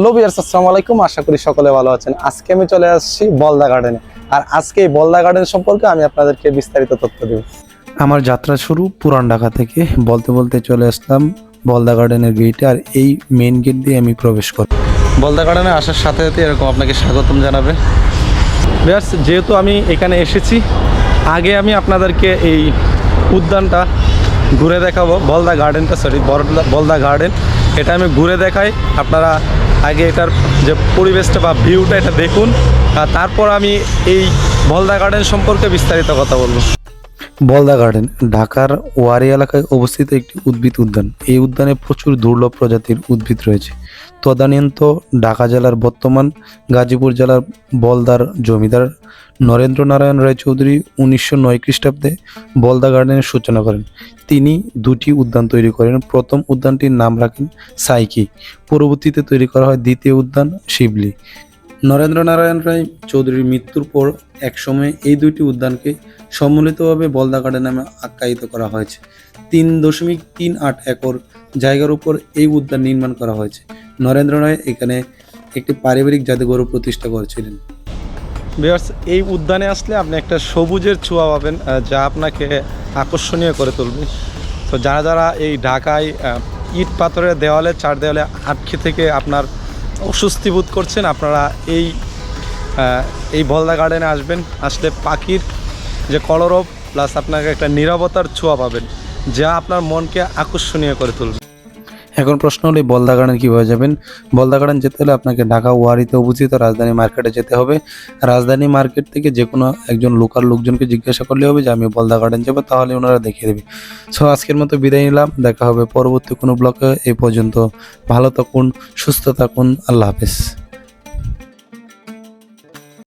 Viewers আসসালামু আলাইকুম। আশা করি সকলে ভালো আছেন। আজকে আমি চলে আসছি বলদা গার্ডেনে আর আজকে এই বলদা গার্ডেন সম্পর্কে আমি আপনাদেরকে বিস্তারিত তথ্য দেব। আমার যাত্রা শুরু পুরান ঢাকা থেকে। বলতে বলতে চলে আসলাম বলদা গার্ডেনের গেটে আর এই মেন গেট দিয়ে আমি প্রবেশ করি বলদা গার্ডেনে আসার সাথে সাথে এরকম আপনাকে স্বাগতম জানাবে। ভিউয়ার্স যেহেতু আমি এখানে এসেছি আগে আমি আপনাদেরকে এই উদ্যানটা ঘুরে দেখাবো। বলদা গার্ডেনটা সরি বলদা গার্ডেন এটা আমি ঘুরে দেখাই। আপনারা আগে এটার যে পরিবেশটা বা ভিউটা এটা দেখুন। তারপর আমি এই ভলদা গার্ডেন সম্পর্কে বিস্তারিত কথা বলব। বলদা গার্ডেন, ঢাকার ওয়ারি এলাকায় অবস্থিত একটি উদ্ভিদ উদ্যান। এই উদ্যানে প্রচুর দুর্লভ প্রজাতির উদ্ভিদ রয়েছে। তদানীন্ত ঢাকা জেলার বর্তমান গাজীপুর জেলার বলদার জমিদার নরেন্দ্র নারায়ণ রায় চৌধুরী উনিশশো নয় খ্রিস্টাব্দে বলদা গার্ডেনের সূচনা করেন। তিনি দুটি উদ্যান তৈরি করেন। প্রথম উদ্যানটির নাম রাখেন সাইকি। পরবর্তীতে তৈরি করা হয় দ্বিতীয় উদ্যান শিবলি। নরেন্দ্র নারায়ণ রায় চৌধুরীর মৃত্যুর পর একসময় এই দুইটি উদ্যানকে সম্মিলিতভাবে বলদা গার্ডেন নামে আখ্যায়িত করা হয়েছে। তিন দশমিক তিন আট একর জায়গার উপর এই উদ্যান নির্মাণ করা হয়েছে। নরেন্দ্র রায় এখানে একটি পারিবারিক জাদুঘর প্রতিষ্ঠা করেছিলেন। ভিউয়ার্স, এই উদ্যানে আসলে আপনি একটা সবুজের ছোঁয়া পাবেন যা আপনাকে আকর্ষণীয় করে তুলবে। তো যারা যারা এই ঢাকায় ইট পাথরের দেওয়ালে, চার দেওয়ালে আটকে থেকে আপনার অস্বস্তি বোধ করছেন, আপনারা এই এই বলদা গার্ডেনে আসবেন, আসলে পাখির যে কলরব প্লাস আপনাকে একটা নিরাপত্তার ছোঁয়া পাবেন, যা আপনার মনকে আকর্ষণীয় করে তুলবে। এখন প্রশ্ন হলো বলদা গার্ডেন কীভাবে যাবেন? বলদা গার্ডেন যেতে হলে আপনাকে ঢাকা ওয়ারিতে অবস্থিত রাজধানী মার্কেটে যেতে হবে। রাজধানী মার্কেট থেকে যে কোনো একজন লোকাল লোকজনকে জিজ্ঞাসা করলে হবে যে, আমি বলদা গার্ডেন যাব। তাহলে ওনারা দেখিয়ে দেবে। সো, আজকের মতো বিদায় নিলাম। দেখা হবে পরবর্তী কোনো ব্লকে এই পর্যন্ত ভালো থাকুন, সুস্থ থাকুন। আল্লাহ হাফেজ।